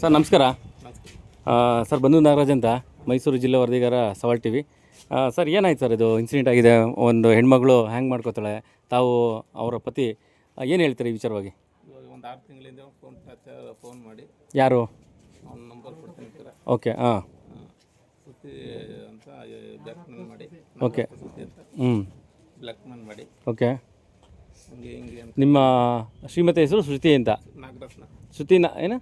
Sir ನಮಸ್ಕಾರ. Sir ಬಂಧು ನಾಗರಾಜ್ ಅಂತ. ಮೈಸೂರು ಜಿಲ್ಲೆ ವರದಿಗಾರ ಸವಾಲ್ ಟಿ ವಿ ಸರ್ ಏನಾಯ್ತು ಸರ್ ಇದು ಇನ್ಸಿಡೆಂಟ್ ಆಗಿದೆ? ಒಂದು ಹೆಣ್ಮಗಳು ಹ್ಯಾಂಗ್ ಮಾಡ್ಕೋತಾಳೆ. ತಾವು ಅವರ ಪತಿ. ಏನು ಹೇಳ್ತಾರೆ ಈ ವಿಚಾರವಾಗಿ? ಒಂದು ಆರು ತಿಂಗಳಿಂದ ಫೋನ್ ಫೋನ್ ಮಾಡಿ. ಯಾರು? ನಂಬರ್ ಕೊಡ್ತೀನಿ ಓಕೆ ಹಾಂ ಸುತ್ತಿ ಅಂತ ಮಾಡಿ. ಓಕೆ. ಹ್ಞೂ ಬ್ಲ್ಯಾಕ್ ಮಾಡಿ. ಓಕೆ. ನಿಮ್ಮ ಶ್ರೀಮತಿ ಹೆಸರು ಶ್ರುತಿ ಅಂತ. ನಾಗರತ್ನ. ಶ್ರುತಿ ಏನು?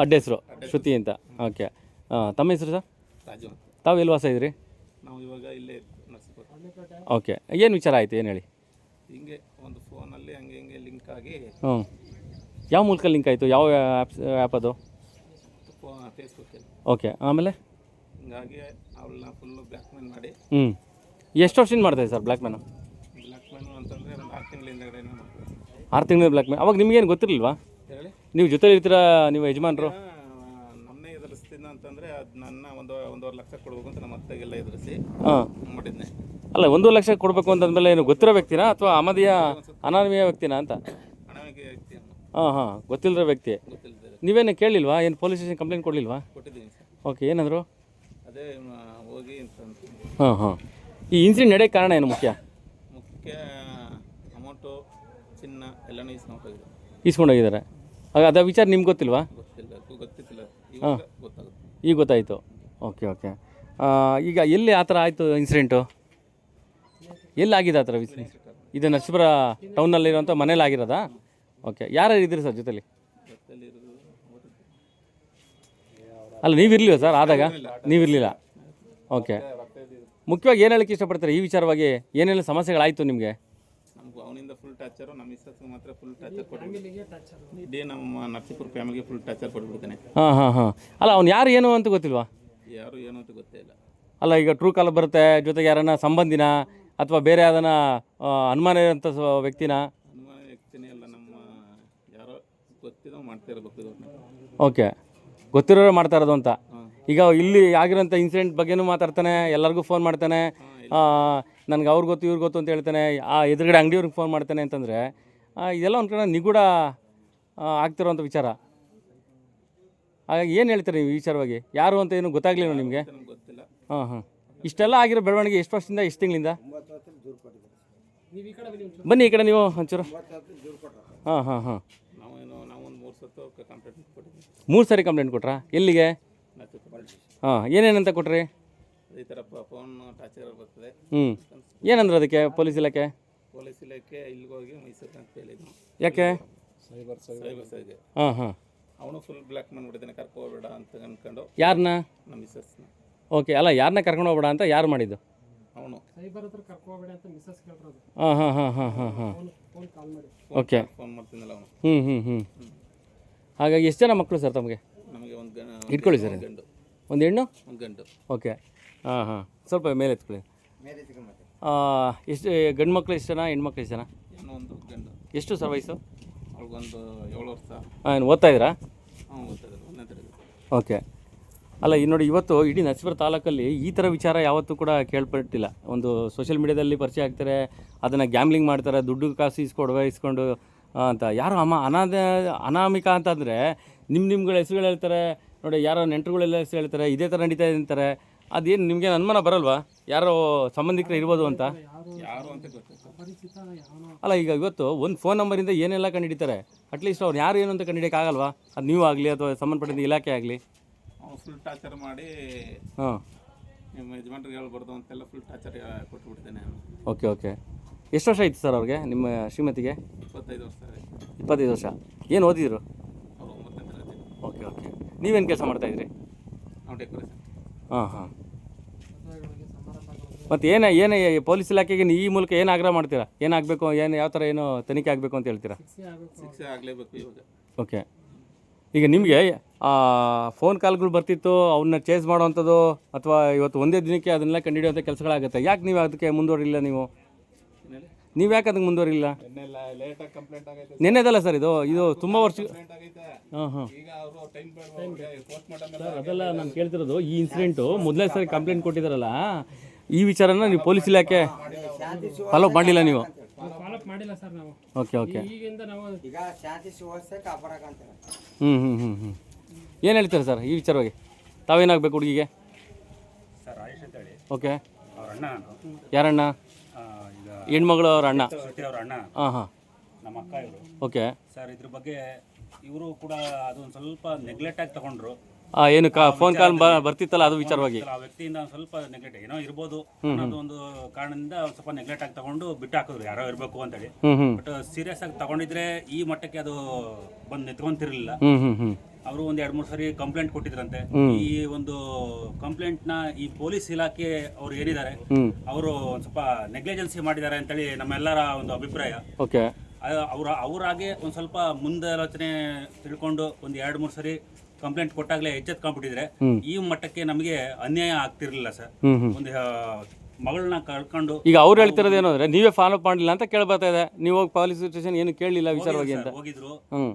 ಅಡ್ಡ ಹೆಸರು ಶ್ರುತಿ. ಅಂತ. ಓಕೆ. ಹಾಂ ತಮ್ಮ ಹೆಸರು ಸರ್? ರಾಜು ತಾವು ಎಲ್ಲಿ ವಾಸ ಇದ್ರಿ ನಾವು ಇವಾಗ ಇಲ್ಲೇ ನರ್ಸಿಪುರ. ಓಕೆ. ಏನು ವಿಚಾರ ಆಯಿತು? ಏನು ಹೇಳಿ? ಹಿಂಗೆ ಒಂದು ಫೋನಲ್ಲಿ ಹಂಗೆ ಹಿಂಗೆ ಲಿಂಕ್ ಆಗಿ ಹ್ಞೂ. ಯಾವ ಮೂಲಕ ಲಿಂಕ್ ಆಯಿತು? ಯಾವ ಆ್ಯಪ್ಸ್ ಆ್ಯಪ್ ಅದು? ಫೇಸ್ಬುಕ್ಕಲ್ಲಿ ಓಕೆ. ಆಮೇಲೆ? ಹಿಂಗಾಗಿ ಅವಳನ್ನ ಫುಲ್ಲು ಬ್ಲ್ಯಾಕ್ ಮೇಲ್ ಮಾಡಿ. ಹ್ಞೂ. ಎಷ್ಟು ವರ್ಷದಿಂದ ಮಾಡ್ತಾಯಿದೆ sir black man black man ಅಂತಂದರೆ ಒಂದು ಆರು ತಿಂಗಳಿಂದ ಆರು ತಿಂಗಳು ಬ್ಲ್ಯಾಕ್ ಮ್ಯಾನ್ ಅವಾಗ ನಿಮಗೇನು ಗೊತ್ತಿರಲಿಲ್ವಾ? ನೀವು ಜೊತೆ ಇರ್ತೀರಾ ನೀವು ಯಜಮಾನ್ರು? ನಮ್ಮನ್ನೇ ಎದುರಿಸ್ತೀನಿ ಅಂತಂದ್ರೆ ಅದು ನನ್ನ ಒಂದು ಒಂದೂವರೆ ಲಕ್ಷ ಕೊಡ್ಬೇಕು ಅಂತ ನಮ್ಮ ಅತ್ತೆಗೆಲ್ಲ ಎದುರಿಸಿ ಹಾಂ. ಮಾಡಿದ್ನೆ. ಅಲ್ಲ ಒಂದು ಲಕ್ಷ ಕೊಡಬೇಕು ಅಂತಂದಮೇಲೆ ಏನು ಗೊತ್ತಿರೋ ವ್ಯಕ್ತಿನಾ ಅಥವಾ ಅಮದಿಯ ಅನಾನಮೀಯ ವ್ಯಕ್ತಿನಾ ಅಂತ? ಹಣಕ್ಕೆ ವ್ಯಕ್ತಿ ಹಾಂ ಹಾಂ ಗೊತ್ತಿಲ್ಲದ ವ್ಯಕ್ತಿ. ಗೊತ್ತಿಲ್ಲದೆ ನೀವೇನು ಕೇಳಿಲ್ವಾ? ಏನು ಪೊಲೀಸ್ ಸ್ಟೇಷನ್ ಕಂಪ್ಲೇಂಟ್ ಕೊಡಲಿಲ್ವಾ? ಕೊಟ್ಟಿದ್ದೀನಿ ಸರ್. ಓಕೆ ಏನಂದರು? ಅದೇ ಮ, ಹೋಗಿ ಅಂತ. ಹಾಂ ಹಾಂ. ಈ ಇನ್ಸಿಡೆಂಟ್ ನಡೆಯೋಕ್ಕೆ ಕಾರಣ ಏನು ಮುಖ್ಯ? ಮುಖ್ಯ ಅಮೌಂಟು ಚಿನ್ನ ಎಲ್ಲನೂ ಇಸ್ಕೊಂಡೋಗಿದೆ ಇಸ್ಕೊಂಡೋಗಿದ್ದಾರೆ ಆಗ ಅದ ವಿಚಾರ ನಿಮ್ಗೆ ಗೊತ್ತಿಲ್ವಾ? ಗೊತ್ತಾಗುತ್ತೆ. ಈಗ ಗೊತ್ತಾಯಿತು. Okay okay. ಈಗ ಎಲ್ಲಿ ಆ ಥರ ಆಯಿತು ಇನ್ಸಿಡೆಂಟು ಎಲ್ಲಿ ಆಗಿದೆ ಆ ಥರ ವಿಚ ಇದು ನರಸೀಪುರ ಟೌನಲ್ಲಿರುವಂಥ ಮನೇಲಿ ಆಗಿರೋದಾ? ಓಕೆ ಯಾರು ಇದ್ದೀರಿ ಸರ್ ಜೊತೆಲಿ. ಅಲ್ಲ ನೀವಿರಲಿಲ್ಲ ಸರ್ ಆದಾಗ? ನೀವಿರಲಿಲ್ಲ ಓಕೆ. ಮುಖ್ಯವಾಗಿ ಏನು ಹೇಳಕ್ಕೆ ಇಷ್ಟಪಡ್ತಾರೆ ಈ ವಿಚಾರವಾಗಿ? ಏನೇನು ಸಮಸ್ಯೆಗಳಾಯಿತು ನಿಮಗೆ? ನಮ್ಗೆ ಅವನಿಂದ ಫುಲ್ ಟಾರ್ಚರು ನಮ್ಮ ಮಿಸ್ಸಸ್ಗೆ ಮಾತ್ರ ಫುಲ್ ಟಾರ್ಚರ್ ಕೊಟ್ಬಿಡ್ತಾನೆ. ಇಡೀ ನಮ್ಮ ನರಸೀಪುರ ಫ್ಯಾಮಿಲಿಗೆ ಫುಲ್ ಟಾರ್ಚರ್ ಕೊಟ್ಬಿಡ್ತಾನೆ. ಹಾಂ ಹಾಂ ಹಾಂ. ಅಲ್ಲ ಅವ್ನು ಯಾರು ಏನು ಅಂತ ಗೊತ್ತಿಲ್ವಾ? ಯಾರು ಏನು ಅಂತ ಗೊತ್ತೇ ಇಲ್ಲ. ಅಲ್ಲ ಈಗ ಟ್ರೂ ಕಾಲ್ ಬರುತ್ತೆ ಜೊತೆಗೆ ಯಾರನ್ನ ಸಂಬಂಧಿನ ಅಥವಾ ಬೇರೆ ಯಾವ್ದನ್ನ ಆ, ಅನುಮಾನ ಇರೋಂಥ ವ್ಯಕ್ತಿನ? ಅನುಮಾನ ವ್ಯಕ್ತಿನೇ ಅಲ್ಲ ನಮ್ಮ ಯಾರೋ ಗೊತ್ತಿರೋ ಮಾಡ್ತಾ ಇರಬೇಕು ಓಕೆ. ಗೊತ್ತಿರೋರು ಮಾಡ್ತಾ ಇರೋದು ಅಂತ. ಹಾಂ. ಈಗ ಇಲ್ಲಿ ಆಗಿರೋಂಥ ಇನ್ಸಿಡೆಂಟ್ ಬಗ್ಗೆನೂ ಮಾತಾಡ್ತಾನೆ ಎಲ್ಲರಿಗೂ ಫೋನ್ ಮಾಡ್ತಾನೆ ನನಗೆ ಅವ್ರು ಗೊತ್ತು ಇವ್ರು ಗೊತ್ತು ಅಂತ ಹೇಳ್ತಾನೆ. ಆ ಎದುರುಗಡೆ ಅಂಗಡಿಯವ್ರಿಗೆ ಫೋನ್ ಮಾಡ್ತಾನೆ ಅಂತಂದರೆ ಇದೆಲ್ಲ ಒಂದು ಕಡೆ ನಿಗೂಢ ಆಗ್ತಿರೋವಂಥ ವಿಚಾರ. ಹಾಗಾಗಿ ಏನು ಹೇಳ್ತೀರಿ ನೀವು ಈ ವಿಚಾರವಾಗಿ? ಯಾರು ಅಂತ ಏನು ಗೊತ್ತಾಗ್ಲಿಲ್ಲ ನಿಮಗೆ? ಹಾಂ ಹಾಂ. ಇಷ್ಟೆಲ್ಲ ಆಗಿರೋ ಬೆಳವಣಿಗೆ ಎಷ್ಟು ವರ್ಷದಿಂದ ಎಷ್ಟು ತಿಂಗಳಿಂದ? ಬನ್ನಿ ಈ ಕಡೆ ನೀವು ಒಂಚೂರು. ಹಾಂ ಹಾಂ ಹಾಂ. ಮೂರು ಸಾರಿ ಕಂಪ್ಲೇಂಟ್ ಕೊಟ್ರಾ? ಎಲ್ಲಿಗೆ? ಹಾಂ ಏನೇನಂತ ಕೊಟ್ರಿ? ಈ ಥರ ಫೋನ್ ಟಾರ್ಚರ್ ಬರ್ತದೆ. ಹ್ಞೂ ಏನಂದ್ರೆ ಅದಕ್ಕೆ ಪೊಲೀಸ್ ಇಲಾಖೆ? ಪೊಲೀಸ್ ಇಲಾಖೆ ಇಲ್ಲಿಗೆ ಹೋಗಿ ಮೈಸೂರು ಅಂತ ಹೇಳಿದ್ನು ಯಾಕೆ? ಸೈಬರ್ ಸೈಬರ್ ಸೈಗೆ ಹಾಂ ಹಾಂ. ಅವನು ಫುಲ್ ಬ್ಲ್ಯಾಕ್ ಮಾಡಿಬಿಟ್ಟಿದ್ದಾನೆ ಕರ್ಕೊ ಹೋಗ್ಬೇಡ ಅಂತ ಅನ್ಕೊಂಡು ಯಾರನ್ನ ನಮ್ಮ ಮಿಸ್ಸಸ್ನ ಓಕೆ ಅಲ್ಲ ಯಾರನ್ನ ಕರ್ಕೊಂಡು ಹೋಗ್ಬೇಡ ಅಂತ ಯಾರು ಮಾಡಿದ್ದು? ಅವನು. ಹಾಂ ಹಾಂ ಹಾಂ ಹಾಂ ಹಾಂ ಹಾಂ. ಓಕೆ. ಫೋನ್ ಮಾಡ್ತೀನಲ್ಲ ಅವನು. ಹ್ಞೂ ಹ್ಞೂ ಹ್ಞೂ ಹಾಗಾಗಿ ಎಷ್ಟು ಜನ ಮಕ್ಕಳು ಸರ್ ತಮಗೆ? ನಮಗೆ ಒಂದು ಗಣ ಇಟ್ಕೊಳ್ಳಿ ಸರ್. ಗಂಡು ಒಂದು ಹೆಣ್ಣು? ಒಂದು ಗಂಡು. ಓಕೆ. ಹಾಂ ಹಾಂ. ಸ್ವಲ್ಪ ಮೇಲೆ ಎತ್ಕೊಳ್ಳಿ. ಎಷ್ಟು ಗಂಡು ಮಕ್ಳು ಎಷ್ಟು ಜನ ಹೆಣ್ಮಕ್ಳು ಎಷ್ಟು ಜನ? ಒಂದು ಗಂಡು. ಎಷ್ಟು ಸರ್ ವಯಸ್ಸು? ಅವ್ರಿಗೊಂದು ಏಳು ವರ್ಷ. ಹಾಂ ಓದ್ತಾ ಇದ್ದೀರಾ? ಒಂದನೇ ತರಗತಿ. ಓಕೆ. ಅಲ್ಲ ಈ ನೋಡಿ ಇವತ್ತು ಇಡೀ ನರಸೀಪುರ ತಾಲೂಕಲ್ಲಿ ಈ ಥರ ವಿಚಾರ ಯಾವತ್ತೂ ಕೂಡ ಕೇಳ್ಪಟ್ಟಿಲ್ಲ. ಒಂದು ಸೋಷಿಯಲ್ ಮೀಡ್ಯಾದಲ್ಲಿ ಪರಿಚಯ ಆಗ್ತಾರೆ ಅದನ್ನು ಗ್ಯಾಮ್ಲಿಂಗ್ ಮಾಡ್ತಾರೆ ದುಡ್ಡು ಕಾಸು ಇಸ್ಕೊಡುವ ಇಸ್ಕೊಂಡು ಅಂತ. ಯಾರು ಅಮ ಅನಾದ ಅನಾಮಿಕ ಅಂತಂದರೆ ನಿಮ್ಮ ನಿಮ್ಗಳ ಹೆಸರುಗಳು ಹೇಳ್ತಾರೆ ನೋಡಿ ಯಾರೋ ನೆಂಟರುಗಳೆಲ್ಲ ಹೆಸರು ಹೇಳ್ತಾರೆ ಇದೇ ಥರ ನಡೀತಾ ಇದೆ ಅಂತಾರೆ. ಅದೇನು ನಿಮಗೆ ಅನುಮಾನ ಬರಲ್ವಾ? ಯಾರೋ ಸಂಬಂಧಿಕರು ಇರ್ಬೋದು ಅಂತ. ಯಾರು ಅಂತ ಅಲ್ಲ ಈಗ ಇವತ್ತು ಒಂದು ಫೋನ್ ನಂಬರಿಂದ ಏನೆಲ್ಲ ಕಂಡುಹಿಡಿತಾರೆ ಅಟ್ಲೀಸ್ಟ್ ಅವ್ರು ಯಾರು ಏನು ಅಂತ ಕಂಡುಹಿಡಿಯೋಕ್ಕಾಗಲ್ವಾ ಅದು ನೀವು ಆಗಲಿ ಅಥವಾ ಸಂಬಂಧಪಟ್ಟಿದ್ದ ಇಲಾಖೆ ಆಗಲಿ? ಫುಲ್ ಟಾರ್ಚರ್ ಮಾಡಿ ಹಾಂ. ನಿಮ್ಮ ಯಜಮಾನ್ರಿಗೆ ಹೇಳ್ಬಾರ್ದು ಅಂತೆಲ್ಲ ಫುಲ್ ಟಾರ್ಚರ್ ಕೊಟ್ಬಿಡ್ತೇನೆ ಓಕೆ ಓಕೆ ಎಷ್ಟು ವರ್ಷ ಆಯ್ತು ಸರ್ ಅವ್ರಿಗೆ ನಿಮ್ಮ ಶ್ರೀಮತಿಗೆ? ಇಪ್ಪತ್ತೈದು ವರ್ಷ ಇಪ್ಪತ್ತೈದು ವರ್ಷ. ಏನು ಓದಿದ್ರು? ಓಕೆ ಓಕೆ ನೀವೇನು ಕೆಲಸ ಮಾಡ್ತಾಯಿದ್ರಿ ನಾವು ಡೆಕೋರೇಷನ್ ಹಾಂ ಹಾಂ. ಮತ್ತು ಏನು ಏನು ಪೊಲೀಸ್ ಇಲಾಖೆಗೆ ಈ ಮೂಲಕ ಏನು ಆಗ್ರಹ ಮಾಡ್ತೀರಾ? ಏನಾಗಬೇಕು ಏನು ಯಾವ ಥರ ಏನು ತನಿಖೆ ಆಗಬೇಕು ಅಂತ ಹೇಳ್ತೀರಾ? ಓಕೆ. ಈಗ ನಿಮಗೆ ಫೋನ್ ಕಾಲ್ಗಳು ಬರ್ತಿತ್ತು ಅವನ್ನ ಚೇಸ್ ಮಾಡೋವಂಥದ್ದು ಅಥವಾ ಇವತ್ತು ಒಂದೇ ದಿನಕ್ಕೆ ಅದನ್ನೆಲ್ಲ ಕಂಡುಹಿಡಿಯುವಂಥ ಕೆಲಸಗಳಾಗುತ್ತೆ. ಯಾಕೆ ನೀವು ಅದಕ್ಕೆ ಮುಂದುವರಿಲ್ಲ ನೀವು? ನೀವು ಯಾಕೆ ಅದಕ್ಕೆ ಮುಂದುವರಿಲ್ಲ ನೆನ್ನೆದಲ್ಲ ಸರ್ ಇದು? ಇದು ತುಂಬ ವರ್ಷ ಹಾಂ ಹಾಂ. ಈಗ ಅವರು ಟೈಮ್ ಪೋಸ್ಟ್ ಮಾಡೋ ಅದೆಲ್ಲ ನಾನು ಕೇಳ್ತಿರೋದು ಈ ಇನ್ಸಿಡೆಂಟು ಮೊದಲೇ ಸರಿ ಕಂಪ್ಲೇಂಟ್ ಕೊಟ್ಟಿದ್ದಾರಲ್ಲ ಈ ವಿಚಾರನ ನೀವು ಪೊಲೀಸ್ ಇಲಾಖೆ ಫಾಲೋ ಮಾಡಿಲ್ಲ ನೀವು? ಫಾಲೋಅಪ್ ಮಾಡಿಲ್ಲ ಸರ್ ನಾವು. ಓಕೆ ಓಕೆ ಈಗಿಂದ ನಾವು ಈಗ ಶಾಂತಿ ಸುವ್ಯವಸ್ಥೆ ಕಾಪಾಡಕಂತಾರೆ ಹ್ಞೂ ಹ್ಞೂ ಹ್ಞೂ ಹ್ಞೂ ಏನು ಹೇಳ್ತೀರಾ ಸರ್ ಈ ವಿಚಾರವಾಗಿ? ತಾವೇನಾಗಬೇಕು ಹುಡುಗಿಗೆ? ಸರ್ ಓಕೆ ಅವ್ರ ಅಣ್ಣ ನಾನು. ಯಾರಣ್ಣ? ಹೆಣ್ಮಗಳು ಅವ್ರ ಅಣ್ಣ? ಅವ್ರ ಅಣ್ಣ. ಹಾಂ ಹಾಂ. ನಮ್ಮ ಅಕ್ಕ ಇವರು. ಓಕೆ. ಸರ್ ಇದ್ರ ಬಗ್ಗೆ ಇವರು ಕೂಡ ಅದೊಂದು ಸ್ವಲ್ಪ ನೆಗ್ಲೆಕ್ಟ್ ಆಗಿ ತಗೊಂಡ್ರು. ಏನು ಕಾ ಫೋನ್ ಕಾಲ್ ಬ ಬರ್ತಿತ್ತಲ್ಲ ಅದು ವಿಚಾರವಾಗಿ? ಆ ವ್ಯಕ್ತಿಯಿಂದ ಒಂದ್ ಸ್ವಲ್ಪ ನೆಗ್ಲೆಕ್ಟ್ ಏನೋ ಇರ್ಬೋದು. ಅನ್ನೋದು ಒಂದು ಕಾರಣದಿಂದ ಒಂದ್ ಸ್ವಲ್ಪ ನೆಗ್ಲೆಕ್ಟ್ ಆಗಿ ತಗೊಂಡು ಬಿಟ್ಟು ಹಾಕಿದ್ರು. ಯಾರೋ ಇರಬೇಕು ಅಂತೇಳಿ. ಹ್ಞೂ ಹ್ಞೂ ಬಟ್ ಸೀರಿಯಸ್ ಆಗಿ ತಗೊಂಡಿದ್ರೆ ಈ ಮಟ್ಟಕ್ಕೆ ಅದು ಬಂದು ನಿಂತ್ಕೊಂತಿರ್ಲಿಲ್ಲ. ಹ್ಞೂ ಹ್ಞೂ ಹ್ಞೂ ಅವರು ಒಂದ್ ಎರಡ್ ಮೂರು ಸರಿ ಕಂಪ್ಲೇಂಟ್ ಕೊಟ್ಟಿದ್ರಂತೆ. ಈ ಒಂದು ಕಂಪ್ಲೇಂಟ್ನ ಈ ಪೊಲೀಸ್ ಇಲಾಖೆ ಅವ್ರು ಏನಿದ್ದಾರೆ ಅವರು ಒಂದ್ ಸ್ವಲ್ಪ ನೆಗ್ಲಿಜೆನ್ಸಿ ಮಾಡಿದ್ದಾರೆ ಅಂತೇಳಿ ನಮ್ಮೆಲ್ಲರ ಒಂದು ಅಭಿಪ್ರಾಯ. ಓಕೆ. ಅವರ ಅವರಾಗೆ ಒಂದ್ ಸ್ವಲ್ಪ ಮುಂದಾಲೋಚನೆ ತಿಳ್ಕೊಂಡು ಒಂದ್ ಎರಡ್ ಮೂರು ಸರಿ ಕಂಪ್ಲೇಂಟ್ ಕೊಟ್ಟಾಗ್ಲೇ ಎಚ್ಚೆತ್ಕೊಂಡ್ಬಿಟ್ಟಿದ್ರೆ ಈ ಮಟ್ಟಕ್ಕೆ ನಮಗೆ ಅನ್ಯಾಯ ಆಗ್ತಿರ್ಲಿಲ್ಲ ಸರ್. ಒಂದು ಮಗಳನ್ನ ಕಳ್ಕೊಂಡು ಈಗ ಅವ್ರು ಹೇಳ್ತಿರೋದು ಏನು ಅಂದರೆ ನೀವೇ ಫಾಲೋ ಮಾಡಲಿಲ್ಲ ಅಂತ ಕೇಳ್ಬರ್ತಾ ಇದೆ. ನೀವು ಹೋಗಿ ಪೊಲೀಸ್ ಸ್ಟೇಷನ್ ಏನು ಕೇಳಲಿಲ್ಲ ವಿಚಾರವಾಗಿ ಅಂತ. ಹೋಗಿದ್ರು.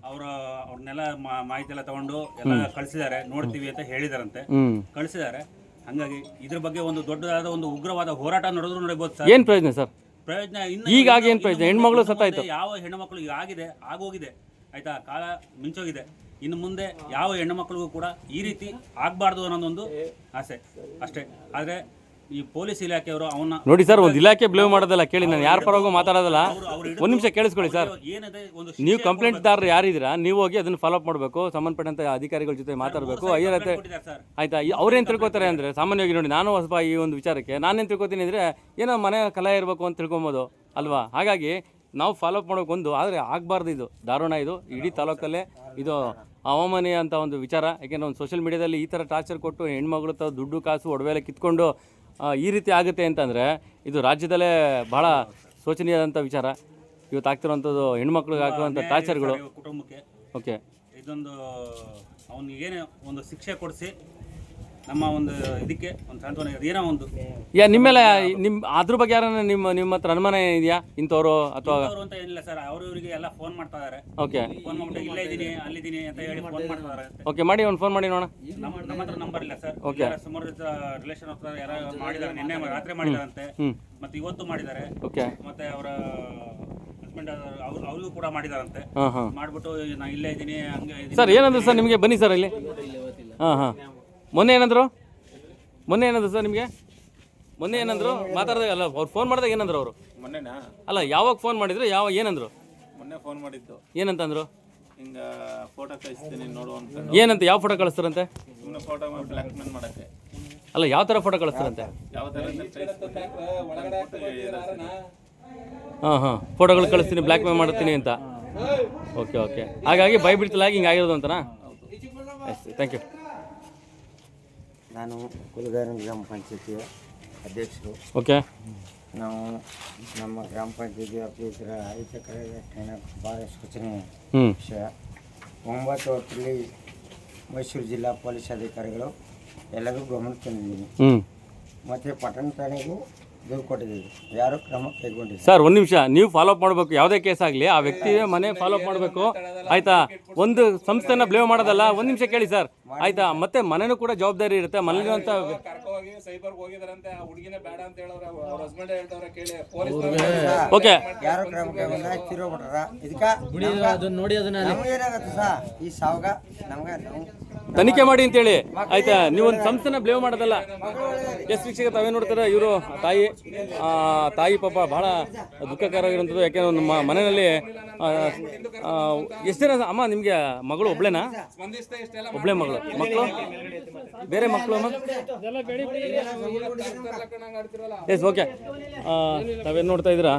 ಅವರ ಅವ್ರನ್ನೆಲ್ಲ ಮಾಹಿತಿ ಎಲ್ಲ ತಗೊಂಡು ಎಲ್ಲ ಕಳಿಸಿದ್ದಾರೆ ನೋಡ್ತೀವಿ ಅಂತ ಹೇಳಿದಾರಂತೆ. ಹ್ಮ್. ಕಳಿಸಿದ್ದಾರೆ. ಹಂಗಾಗಿ ಇದ್ರ ಬಗ್ಗೆ ಒಂದು ದೊಡ್ಡದಾದ ಒಂದು ಉಗ್ರವಾದ ಹೋರಾಟ ನಡೆದ್ರು ನಡೆಯಬಹುದು ಸರ್. ಏನು ಪ್ರಯೋಜನ ಸರ್? ಪ್ರಯೋಜನ ಇನ್ನು ಈಗಾಗಿ ಏನ್ ಪ್ರಯೋಜನ? ಹೆಣ್ಮಕ್ಳು ಸತ್ತಾಯ್ತು. ಯಾವ ಹೆಣ್ಮಕ್ಳು ಈಗ ಆಗಿದೆ ಆಗೋಗಿದೆ ಆಯ್ತಾ? ಕಾಲ ಮಿಂಚೋಗಿದೆ. ಇನ್ನು ಮುಂದೆ ಯಾವ ಹೆಣ್ಣುಮಕ್ಳಿಗೂ ಕೂಡ ಈ ರೀತಿ ಆಗಬಾರ್ದು ಅನ್ನೋದೊಂದು ಆಸೆ. ಅಷ್ಟೇ. ಆದರೆ ಈ ಪೊಲೀಸ್ ಇಲಾಖೆಯವರು ಅವನ್ನ ನೋಡಿ ಸರ್ ಒಂದು ಇಲಾಖೆ ಬ್ಲೇವ್ ಮಾಡೋದಲ್ಲ ಕೇಳಿ ನಾನು ಯಾರ ಪರವಾಗೂ ಮಾತಾಡೋದಲ್ಲ. ಒಂದು ನಿಮಿಷ ಕೇಳಿಸ್ಕೊಳ್ಳಿ ಸರ್. ಏನಿದೆ ಒಂದು ನೀವು ಕಂಪ್ಲೇಂಟ್ದಾರರು ಯಾರಿದ್ದೀರಾ ನೀವು ಹೋಗಿ ಅದನ್ನು ಫಾಲೋಅಪ್ ಮಾಡಬೇಕು ಸಂಬಂಧಪಟ್ಟಂಥ ಅಧಿಕಾರಿಗಳ ಜೊತೆ ಮಾತಾಡಬೇಕು. ಅಯ್ಯರ ಹತ್ರ ಸರ್. ಆಯ್ತಾ? ಈ- ಅವ್ರೇನ್ ತಿಳ್ಕೊತಾರೆ ಅಂದ್ರೆ ಸಾಮಾನ್ಯವಾಗಿ ನೋಡಿ ನಾನು ಸ್ವಲ್ಪ ಈ ಒಂದು ವಿಚಾರಕ್ಕೆ ನಾನೇನು ತಿಳ್ಕೊತೀನಿ ಅಂದ್ರೆ ಏನೋ ಮನೆ ಕಲೆ ಇರಬೇಕು ಅಂತ ತಿಳ್ಕೊಬೋದು ಅಲ್ವಾ? ಹಾಗಾಗಿ ನಾವು ಫಾಲೋ ಅಪ್ ಮಾಡೋಕೆ ಒಂದು ಆದರೆ ಆಗಬಾರ್ದು ಇದು. ದಾರುಣ ಇದು ಇಡೀ ತಾಲೂಕಲ್ಲೇ ಇದು ಅವಮಾನೀಯ ಅಂತ ಒಂದು ವಿಚಾರ. ಯಾಕೆಂದ್ರೆ ಒಂದು ಸೋಷಿಯಲ್ ಮೀಡಿಯಾದಲ್ಲಿ ಈ ಥರ ಟಾರ್ಚರ್ ಕೊಟ್ಟು ಹೆಣ್ಮಗಳು ತ ದುಡ್ಡು ಕಾಸು ಒಡವೆಲ್ಲ ಕಿತ್ಕೊಂಡು ಈ ರೀತಿ ಆಗುತ್ತೆ ಅಂತಂದರೆ ಇದು ರಾಜ್ಯದಲ್ಲೇ ಭಾಳ ಶೋಚನೀಯದಂಥ ವಿಚಾರ. ಇವತ್ತು ಆಗ್ತಿರೋವಂಥದ್ದು ಹೆಣ್ಮಕ್ಳಿಗೆ ಹಾಕುವಂಥ ಟಾರ್ಚರ್ಗಳು. ಕುಟುಂಬಕ್ಕೆ ಓಕೆ. ಇದೊಂದು ಅವನಿಗೇನೆ ಒಂದು ಶಿಕ್ಷೆ ಕೊಡಿಸಿ ನಮ್ಮ ಒಂದು ಇದಕ್ಕೆ ಒಂದು ಸಾಂತ್ವನ ಏನೋ ಒಂದು? ಯಾ ನಿಮ್ಮೆಲ್ಲ ನಿಮ್ಮ ಅದ್ರ ಬಗ್ಗೆ ಯಾರನ್ನ ನಿಮ್ಮ ನಿಮ್ಮ ಹತ್ರ ಅನುಮಾನ ಇದೆಯಾ? ಇಂಥವ್ರು ಅಥವಾ ಅವರು ಅಂತ ಏನಿಲ್ಲ ಸರ್ ಅವರು ಇವರಿಗೆ ಎಲ್ಲ ಫೋನ್ ಮಾಡ್ತಾ ಇದಾರೆ. ಓಕೆ ಫೋನ್ ಮಾಡ್ಬಿಟ್ಟು ಇಲ್ಲೇ ಇದೀನಿ ಅಲ್ಲಿದ್ದೀನಿ ಅಂತ ಹೇಳಿ ಫೋನ್ ಮಾಡ್ತಾ ಇದಾರೆ. ಓಕೆ ಮಾಡಿ ಒಂದು ಫೋನ್ ಮಾಡಿ ನೋಡೋಣ. ನಮ್ಮ ನಮ್ಮ ಹತ್ರ ನಂಬರ್ ಇಲ್ಲ ಸರ್. ಓಕೆ ಸುಮಾರು ರಿಲೇಷನ್ ಹತ್ರ ಯಾರು ಮಾಡಿದ್ದಾರೆ ನಿನ್ನೆ ರಾತ್ರಿ ಮಾಡಿದಾರಂತೆ. ಮತ್ತೆ ಇವತ್ತು ಮಾಡಿದ್ದಾರೆ. ಓಕೆ ಮತ್ತೆ ಅವರ ಹಸ್ಬೆಂಡ್ ಅವ್ರು ಅವ್ರಿಗೂ ಕೂಡ ಮಾಡಿದಾರಂತೆ. ಮಾಡ್ಬಿಟ್ಟು ನಾ ಇಲ್ಲೇ ಇದ್ದೀನಿ ಹಂಗೆ. ಸರ್ ಏನಂದ್ರೆ ಸರ್ ನಿಮಗೆ? ಬನ್ನಿ ಸರ್ ಇಲ್ಲಿ. ಹಾಂ ಹಾಂ. ಮೊನ್ನೆ ಏನಂದ್ರು? ಮೊನ್ನೆ ಏನಂದ್ರು ಸರ್ ನಿಮಗೆ? ಮೊನ್ನೆ ಏನಂದ್ರು? ಮಾತಾಡಿದಾಗ ಅಲ್ಲ ಅವ್ರು ಫೋನ್ ಮಾಡಿದಾಗ ಏನಂದ್ರು ಅವರು? ಮೊನ್ನೆನಾ? ಅಲ್ಲ ಯಾವಾಗ ಫೋನ್ ಮಾಡಿದ್ರು ಯಾವ ಏನಂದ್ರು? ಮೊನ್ನೆ ಫೋನ್ ಮಾಡಿದ್ದು. ಏನಂತಂದ್ರು? ಹಿಂಗ ಫೋಟೋ ಕಳಿಸ್ತೀನಿ ನೋಡು ಅಂತ. ಏನಂತ ಯಾವ ಫೋಟೋ ಕಳಿಸ್ತಾರಂತೆ? ಸುಮ್ಮನೆ ಫೋಟೋ ಬ್ಲ್ಯಾಕ್ ಮೇಲ್ ಮಾಡಕ್ಕೆ. ಅಲ್ಲ ಯಾವ ಥರ ಫೋಟೋ ಕಳಿಸ್ತಾರಂತೆ? ಯಾವ ಥರ ಹಾಂ ಹಾಂ ಫೋಟೋಗಳು ಕಳಿಸ್ತೀನಿ ಬ್ಲ್ಯಾಕ್ ಮೇಲ್ ಮಾಡ್ತೀನಿ ಅಂತ. ಓಕೆ ಓಕೆ ಹಾಗಾಗಿ ಭಯಬಿಡ್ತಲಾಗಿ ಹಿಂಗೆ ಆಗಿರೋದು ಅಂತನಾ? ಎಸ್ ಥ್ಯಾಂಕ್ ಯು ನಾನು ಕುಲಗಾರನ ಗ್ರಾಮ ಪಂಚಾಯತಿಯ ಅಧ್ಯಕ್ಷರು. ಓಕೆ. ನಾವು ನಮ್ಮ ಗ್ರಾಮ ಪಂಚಾಯತಿ ವ್ಯಾಪ್ತಿಯ ಐದು ಎಕರೆ ಭಾಳ ಶೋಚನೀಯ ವಿಷಯ. ಒಂಬತ್ತು ವರ್ಷದಲ್ಲಿ ಮೈಸೂರು ಜಿಲ್ಲಾ ಪೊಲೀಸ್ ಅಧಿಕಾರಿಗಳು ಎಲ್ಲರಿಗೂ ಗಮನ ತಂದಿದ್ದೀನಿ. ಮತ್ತು ಪಟ್ಟಣ ಠಾಣೆಗೂ ದೂರು ಕೊಟ್ಟಿದ್ದೀವಿ. ಯಾರು ಕ್ರಮ ಕೈಗೊಂಡಿಲ್ಲ. ಸರ್ ಒಂದು ನಿಮಿಷ. ನೀವು ಫಾಲೋ ಅಪ್ ಮಾಡಬೇಕು. ಯಾವುದೇ ಕೇಸ್ ಆಗಲಿ ಆ ವ್ಯಕ್ತಿಯೇ ಮನೆ ಫಾಲೋ ಅಪ್ ಮಾಡಬೇಕು. ಆಯ್ತಾ? ಒಂದು ಸಂಸ್ಥೆನ ಬ್ಲೇವ್ ಮಾಡೋದಲ್ಲ. ಒಂದು ನಿಮಿಷ ಕೇಳಿ ಸರ್. ಆಯ್ತಾ? ಮತ್ತೆ ಮನೆನೂ ಕೂಡ ಜವಾಬ್ದಾರಿ ಇರುತ್ತೆ. ಮನೆಗಿರುವಂಥ ಕರ್ಕೋಗಿ ಸೈಬರ್ಗೆ ಹೋಗಿದಾರಂತೆ. ಆ ಹುಡುಗಿನೇ ಬೇಡ ಅಂತ ಹೇಳೋರೆ ಅವ್ರ ಹಸ್ಬೆಂಡ್ ಹೇಳ್ತವ್ರೆ ಕೇಳಿ. ಪೊಲೀಸ್ ಓಕೆ ಯಾರು ಕ್ರಮ ಕೈಗೊಂಡ ತಿರೋಗ್ಬಿಟ್ರ ಇದಕ್ಕೆ ನೋಡಿ ನಮಗೇನಾಗತ್ತೆ ಸಾ? ಈ ಸಾವಗ ನಮ್ಗೆ ನಾವು ತನಿಖೆ ಮಾಡಿ ಅಂತೇಳಿ. ಆಯ್ತಾ, ನೀವೊಂದು ಸಂಸ್ಥೆನ ಬ್ಲೇವ್ ಮಾಡೋದಲ್ಲ. ಎಸ್ ವೀಕ್ಷಕ, ತಾವೇ ನೋಡ್ತಾರೆ? ಇವರು ತಾಯಿ ತಾಯಿ ಪಾಪ ಬಹಳ ದುಃಖಕರವಾಗಿರುವಂಥದ್ದು. ಯಾಕೆಂದ್ರೆ ನಮ್ಮ ಮನೆಯಲ್ಲಿ ಎಷ್ಟು ಜನ ಅಮ್ಮ, ನಿಮಗೆ ಮಗಳು ಒಬ್ಳೇನಾ? ಒಬ್ಳೆ ಮಗಳು. ಮಕ್ಕಳು? ಬೇರೆ ಮಕ್ಕಳು ಅಮ್ಮ? Yes, okay. ತಾವೇನು ನೋಡ್ತಾ ಇದ್ದೀರಾ?